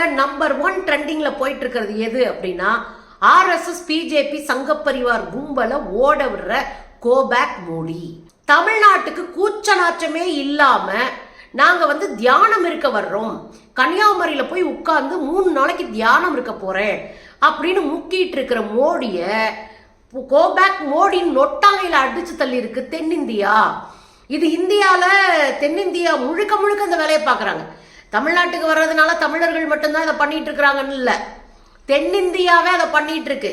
இந்தியாவில் number one ட்ரெண்டிங்கில் போயிட்டு இருக்கிறது எது அப்படின்னா ஆர்எஸ்எஸ் பிஜேபி சங்கப்பரிவார் கும்பலை ஓட விடுற கோபேக் மோடி. தமிழ்நாட்டுக்கு கூச்ச நாச்சமே இல்லாம நாங்க வந்து தியானம் இருக்க வர்றோம். கன்னியாகுமரியில போய் உட்கார்ந்து மூணு நாளைக்கு தியானம் இருக்க போறேன் அப்படின்னு முக்கிட்டு இருக்கிற மோடிய கோபேக் மோடியின் நொட்டாங்கையில அடிச்சு தள்ளி இருக்கு தென்னிந்தியா. இது இந்தியால தென்னிந்தியா முழுக்க முழுக்க இந்த வேலையை பார்க்குறாங்க. தமிழ்நாட்டுக்கு வர்றதுனால தமிழர்கள் மட்டும்தான் இதை பண்ணிட்டு இருக்கிறாங்கன்னு இல்லை. தென்னிந்தியாவே அதை பண்ணிட்டு இருக்கு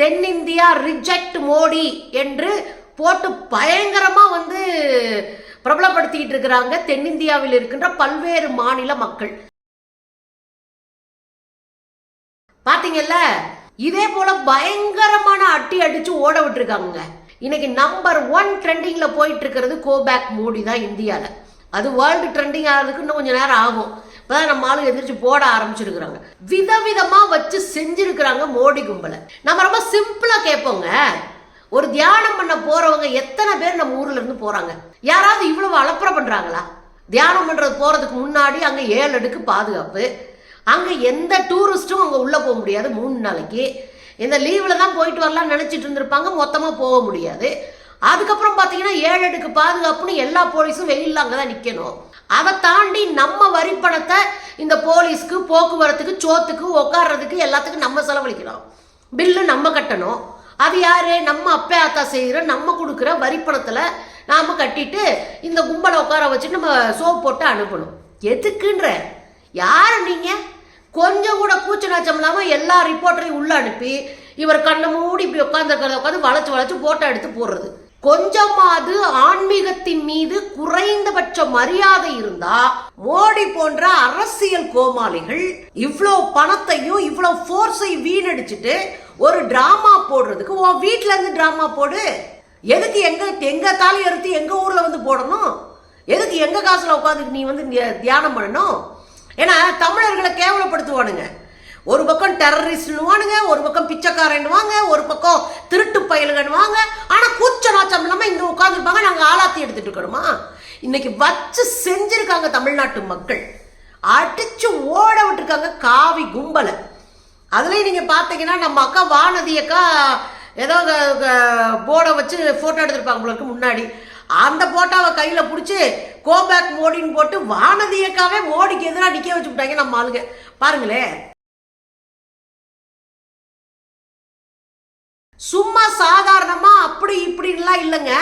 தென்னிந்தியா ரிஜெக்ட் மோடி என்று போட்டு பயங்கரமா வந்து பிரபலப்படுத்திக்கிட்டு இருக்கிறாங்க தென்னிந்தியாவில் இருக்கின்ற பல்வேறு மாநில மக்கள். பாத்தீங்கல்ல? இதே போல பயங்கரமான அட்டி அடிச்சு ஓட விட்டுருக்காங்க இன்னைக்கு நம்பர் ஒன் ட்ரெண்டிங்ல போயிட்டு இருக்கிறது கோபேக் மோடி தான் இந்தியாவில் அது வேர்ல்டு ட்ரெண்டிங் ஆகிறதுக்கு இன்னும் கொஞ்சம் நேரம் ஆகும். இப்பதான் நம்ம ஆளு எந்திரிச்சு போட ஆரம்பிச்சிருக்கிறாங்க. விதவிதமாக வச்சு செஞ்சுருக்கிறாங்க மோடி கும்பலை. நம்ம ரொம்ப சிம்பிளாக கேட்போங்க ஒரு தியானம் பண்ண போகிறவங்க எத்தனை பேர் நம்ம ஊரில் இருந்து போகிறாங்க யாராவது இவ்வளவு அலப்புற பண்ணுறாங்களா தியானம் பண்ணுறது போகிறதுக்கு முன்னாடி அங்கே ஏழு அடுக்கு பாதுகாப்பு. அங்கே எந்த டூரிஸ்ட்டும் அங்கே உள்ளே போக முடியாது மூணு நாளைக்கு. இந்த லீவில் தான் போயிட்டு வரலாம்னு நினைச்சிட்டு இருந்திருப்பாங்க மொத்தமாக போக முடியாது. அதுக்கப்புறம் பார்த்தீங்கன்னா ஏழு அடுக்கு பாதுகாப்புன்னு எல்லா போலீஸும் வெயிலில் அங்கே தான் நிக்கணும். அதை தாண்டி நம்ம வரி பணத்தை இந்த போலீஸ்க்கு போக்குவரத்துக்கு சோத்துக்கு உட்கார்றதுக்கு எல்லாத்துக்கும் நம்ம செலவழிக்கிறோம் பில்லு நம்ம கட்டணும். அது யாரு? நம்ம அப்பா ஆத்தா செய்கிற நம்ம கொடுக்குற வரி பணத்துல நாம கட்டிட்டு இந்த கும்பலை உட்கார வச்சு நம்ம சோப் போட்டு அனுப்பணும். எதுக்குன்ற? யாரு நீங்க? கொஞ்சம் கூட கூச்ச நாச்சம் இல்லாமல் எல்லா ரிப்போர்ட்டரையும் உள்ள அனுப்பி இவர் கண்ணை மூடி இப்படி உட்காந்துருக்கிறத உட்காந்து வளைச்சு வளைச்சு போட்டோ எடுத்து போடுறது. கொஞ்சமாவது ஆன்மீகத்தின் மீது குறைந்தபட்ச மரியாதை இருந்தா மோடி போன்ற அரசியல் கோமாளிகள் இவ்வளோ பணத்தையும் இவ்வளோ ஃபோர்ஸையும் வீணடிச்சிட்டு ஒரு டிராமா போடுறதுக்கு உன் வீட்ல இருந்து டிராமா போடு. எதுக்கு எங்க எங்க தாலி அறுத்து எங்க ஊர்ல வந்து போடணும்? எதுக்கு எங்க காசுல உட்காந்து நீ வந்து தியா- தியானம் பண்ணணும்? ஏன்னா தமிழர்களை கேவலப்படுத்துவானுங்க. ஒரு பக்கம் டெரரிஸ்ட்னுவானுங்க ஒரு பக்கம் பிச்சைக்காரன்னுவாங்க ஒரு பக்கம் திருட்டு பயலுகன்வாங்க ஆனால் கூச்ச நாச்சம் இல்லாமல் இங்கே உட்காந்துருப்பாங்க நாங்கள் ஆளாத்தி எடுத்துகிட்டு இருக்கணுமா? இன்னைக்கு வச்சு செஞ்சுருக்காங்க தமிழ்நாட்டு மக்கள். அடிச்சு ஓட விட்டுருக்காங்க காவி கும்பலை. அதுலேயும் நீங்கள் பார்த்தீங்கன்னா நம்ம அக்கா வானதி அக்கா ஏதோ போர்டை வச்சு ஃபோட்டோ எடுத்திருப்பாங்க உங்களுக்கு முன்னாடி. அந்த போட்டோவை கையில் பிடிச்சி கோபேக் மோடின்னு போட்டு வானதி அக்காவே மோடிக்கு எதிராக நிற்க வச்சு விட்டாங்க நம்ம ஆளுங்க. பாருங்களேன். சும்மா சாதாரணமாக அப்படி இப்படின்லாம் இல்லைங்க.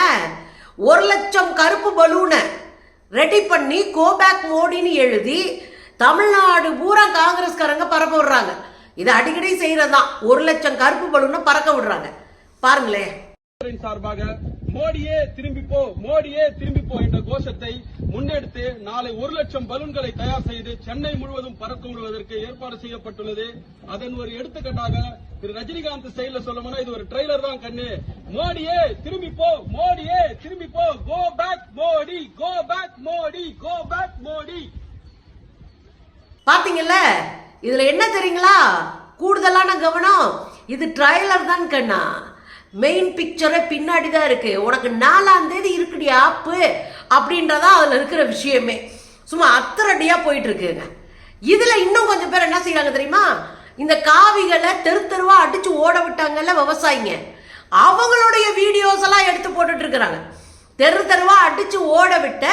ஒரு லட்சம் கருப்பு பலூனை ரெடி பண்ணி கோபேக் மோடின்னு எழுதி தமிழ்நாடு பூரா காங்கிரஸ்காரங்க பரப்ப விடுறாங்க. இது அடிக்கடி செய்யறதுதான். ஒரு லட்சம் கருப்பு பலூனை பறக்க விடுறாங்க. பாருங்களேன். சார்பாக மோடியே திரும்பிப்போ மோடியே திரும்பிப்போ என்ற கோஷத்தை முன்னெடுத்து நாளை ஒரு லட்சம் பலூன்களை தயார் செய்து சென்னை முழுவதும் பறக்க விடுவதற்கு ஏற்பாடு செய்யப்பட்டுள்ளது. அதன் ஒரு எடுத்துக்காட்டாக திரு ரஜினிகாந்த் செயல சொல்லணும்னா இது ஒரு ட்ரெய்லர் தான் கண்ணு. மோடியே திரும்பிப்போ மோடியே திரும்பி போ. Go back Modi go back Modi go back Modi. பாத்தீங்கல்ல? இதுல என்ன தெரியுங்களா? கூடுதலான கவனம். இது ட்ரைலர் தான் கண்ணா. மெயின் பிக்சரே பின்னாடி தான் இருக்கு. உனக்கு நாலாம் தேதி இருக்குடி ஆப்பு அப்படின்றதா அதில் இருக்கிற விஷயமே. சும்மா அத்தரடியாக போயிட்டு இருக்குங்க இதில் இன்னும் கொஞ்சம் பேர் என்ன செய்கிறாங்க தெரியுமா? இந்த காவிகளை தெரு தெருவாக அடித்து ஓட விட்டாங்கல்ல விவசாயிங்க. அவங்களுடைய வீடியோஸ் எல்லாம் எடுத்து போட்டுட்டு இருக்கிறாங்க. தெரு தெருவாக அடித்து ஓட விட்ட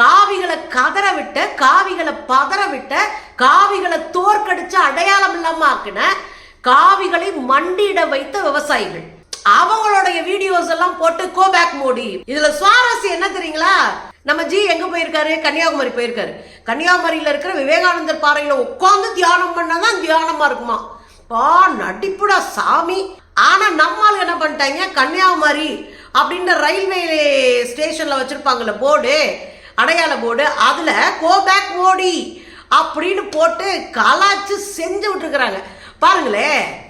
காவிகளை கதற விட்ட காவிகளை பதற விட்ட காவிகளை தோற்கடிச்சு அடையாளம் இல்லாம ஆக்கின காவிகளை மண்டியிட வைத்த விவசாயிகள். அவங்களுடைய வீடியோஸ் எல்லாம் போட்டு கோபேக் மோடி. இதுல சுவாரஸ்யம் என்ன தெரியுங்களா? நம்ம ஜி எங்க போயிருக்காரு? கன்னியாகுமரி போயிருக்காரு. கன்னியாகுமரியில இருக்கிற விவேகானந்தர் பாறையில உட்கார்ந்து தியானம் பண்ணாதான் தியானமா இருக்குமா? பா நடிப்புடா சாமி. ஆனா நம்மால் என்ன பண்ணிட்டாங்க? கன்னியாகுமரி அப்படின்ற ரயில்வே ஸ்டேஷன்ல வச்சிருப்பாங்கல்ல போர்டு அடையாள போர்டு அதுல கோபேக் மோடி அப்படின்னு போட்டு கலாச்சு செஞ்சு விட்டுருக்குறாங்க. பாருங்களேன்.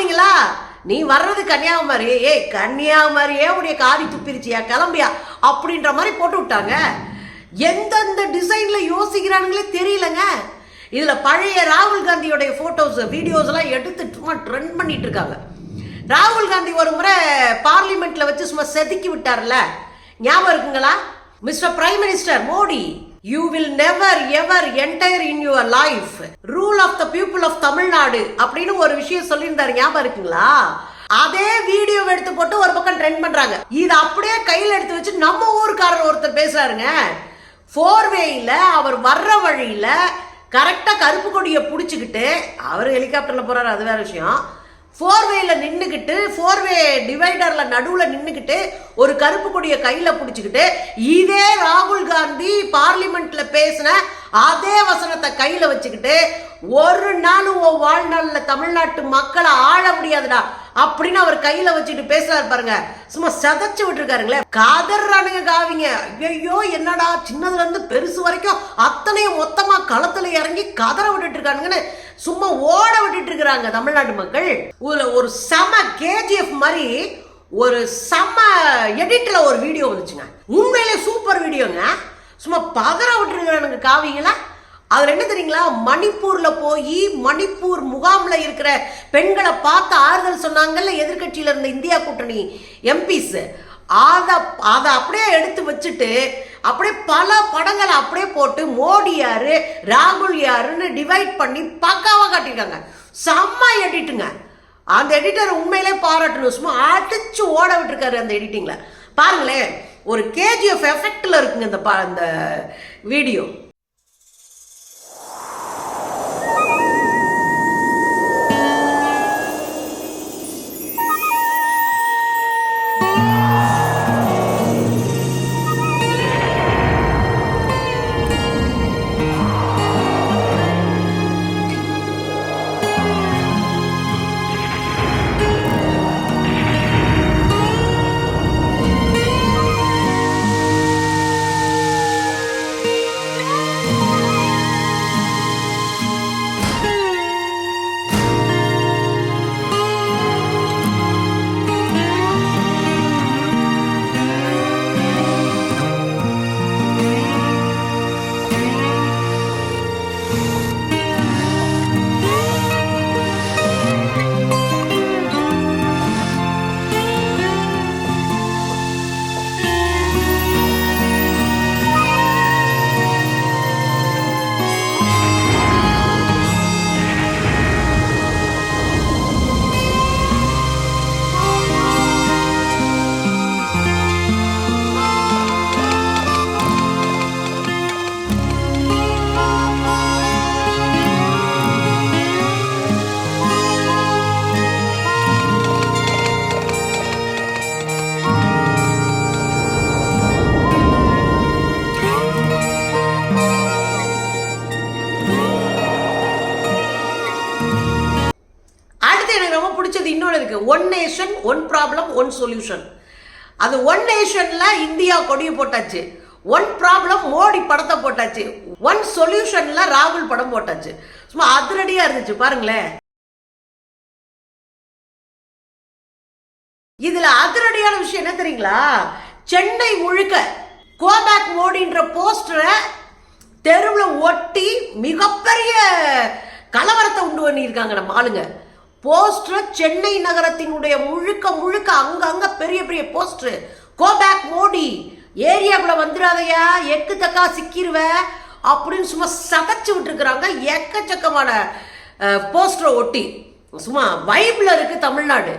பாத்தீங்களா? நீ வர்றது கன்னியாகுமரி. ஏய் கன்னியாகுமரியே உடைய காரி துப்பிருச்சியா கிளம்பியா? அப்படின்ற மாதிரி போட்டு விட்டாங்க. எந்தெந்த டிசைன்ல யோசிக்கிறானுங்களே தெரியலங்க. இதுல பழைய ராகுல் காந்தியோடைய போட்டோஸ் வீடியோஸ் எல்லாம் எடுத்து சும்மா ட்ரெண்ட் பண்ணிட்டு இருக்காங்க. ராகுல் காந்தி ஒரு முறை பார்லிமெண்ட்ல வச்சு சும்மா செதுக்கி விட்டார்ல. ஞாபகம் இருக்குங்களா? Mister prime minister Modi. You will never ever entire in your life rule of the people of Tamil Nadu அப்படின்னு ஒரு விஷயம் சொல்லியிருந்தாரு. ஞாபகம் இருக்குங்களா? அதே வீடியோ எடுத்து போட்டு ஒரு பக்கம் ட்ரெண்ட் பண்றாங்க. இது அப்படியே கையில் எடுத்து வச்சு நம்ம ஊருக்காரர் ஒருத்தர் பேசுறாருங்க. ஃபோர்வேயில் அவர் வர்ற வழியில் கரெக்டாக கருப்பு கொடியை பிடிச்சிக்கிட்டு அவர் ஹெலிகாப்டரில் போகிறாரு அது வேற விஷயம். ஃபோர்வேயில் நின்றுக்கிட்டு ஃபோர்வே டிவைடரில் நடுவில் நின்றுக்கிட்டு ஒரு கருப்பு கொடியை கையில் பிடிச்சிக்கிட்டு இதே ராகுல் காந்தி பார்லிமெண்ட்டில் பேசின அதே வசனத்தை கையில் வச்சுக்கிட்டு ஒரு நாள் ஓ வாழ்நாளில் தமிழ்நாட்டு மக்களை ஆள முடியாதுடா அப்படின்னு அவர் கையில வச்சுட்டு பேசுறாரு பாருங்க. சும்மா சதைச்சு விட்டுருக்காருங்களே. கதறானுங்க காவிங்க. ஐயோ என்னடா சின்னதுல இருந்து பெருசு வரைக்கும் அத்தனையும் மொத்தமா களத்துல இறங்கி கதற விட்டுட்டு இருக்கானுங்கன்னு சும்மா ஓட விட்டுட்டு இருக்கிறாங்க தமிழ்நாட்டு மக்கள். ஒரு ஒரு செம கேஜிஎஃப் மாதிரி ஒரு செம எடிட்ல ஒரு வீடியோ வந்துச்சுங்க. உண்மையிலே சூப்பர் வீடியோங்க. சும்மா பதற விட்டுருக்குறானுங்க காவிங்களா? அதுல என்ன தெரியுங்களா? மணிப்பூர்ல போய் மணிப்பூர் முகாம்ல இருக்கிற பெண்களை பார்த்து ஆறுதல் சொன்னாங்கல்ல எதிர்க்கட்சியில இருந்த இந்தியா கூட்டணி எம்பிஸ். அதை அதை அப்படியே எடுத்து வச்சுட்டு அப்படியே பல படங்களை அப்படியே போட்டு மோடி யாரு ராகுல் யாருன்னு டிவைட் பண்ணி பக்காவாக காட்டியிருக்காங்க. செம்ம எடிட்டுங்க அந்த எடிட்டர் உண்மையிலே பாராட்டணும் சும்மா அடிச்சு ஓட விட்டுருக்காரு அந்த எடிட்டிங்கில் பாருங்களேன் ஒரு கேஜிஎஃப் எஃபெக்டில் இருக்குங்க இந்த பா- இந்த video nation one problem one solution அது ஒன் நேஷன்ல இந்தியா கொடியை போட்டாச்சு. ஒன் ப்ராப்ளம் மோடி படத்தை போட்டாச்சு. ஒன் சொல்யூஷன்ல ராகுல் படம் போட்டாச்சு. சும்மா அதிரடியா இருந்துச்சு பாருங்களேன். இதுல அதிரடியான விஷயம் என்ன தெரியுங்களா? சென்னை முழுக்க கோபேக் மோடின்ற போஸ்டரை தெருவில் ஒட்டி மிகப்பெரிய கலவரத்தை உண்டு பண்ணியிருக்காங்க நம்ம ஆளுங்க. போஸ்டர் சென்னை நகரத்தினுடைய முழுக்க முழுக்க அங்கங்க பெரிய பெரிய போஸ்டர். Go back Modi. ஏரியாக்குள்ள வந்துடாதையா. எக்கு தக்கா சிக்கிருவ. அப்படின்னு சும்மா சதைச்சு விட்டுருக்குறாங்க. எக்கச்சக்கமான போஸ்டரை ஒட்டி. சும்மா வைப்ல இருக்கு தமிழ்நாடு.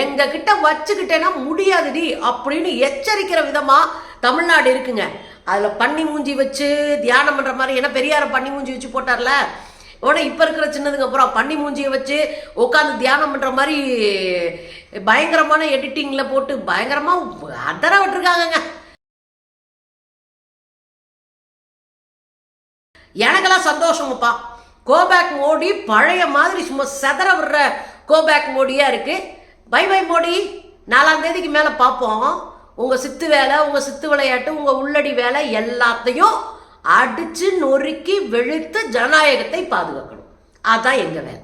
எங்க கிட்ட வச்சுக்கிட்டேன்னா முடியாதுடி அப்படின்னு எச்சரிக்கிற விதமா தமிழ்நாடு இருக்குங்க. அதுல பன்னி மூஞ்சி வச்சு தியானம் பண்ற மாதிரி ஏன்னா பெரியார பன்னி மூஞ்சி வச்சு போட்டார்ல? உடனே இப்போ இருக்கிற சின்னதுக்கு அப்புறம் பன்னி மூஞ்சியை வச்சு உட்காந்து தியானம் பண்ணுற மாதிரி பயங்கரமான எடிட்டிங்கில் போட்டு பயங்கரமாக அதர விட்டுருக்காங்கங்க. எனக்கெல்லாம் சந்தோஷமப்பா கோபேக் மோடி பழைய மாதிரி சும்மா செதற விடுற கோபேக் மோடியாக இருக்குது பை பை மோடி நாலாம் தேதிக்கு மேலே பார்ப்போம் உங்கள் சித்து வேலை உங்கள் சித்து விளையாட்டு உங்கள் உள்ளடி வேலை எல்லாத்தையும் அடித்து நொறுக்கி வெளுத்து ஜனநாயகத்தை பாதுகாக்கணும். அதுதான் எங்கள் வேலை.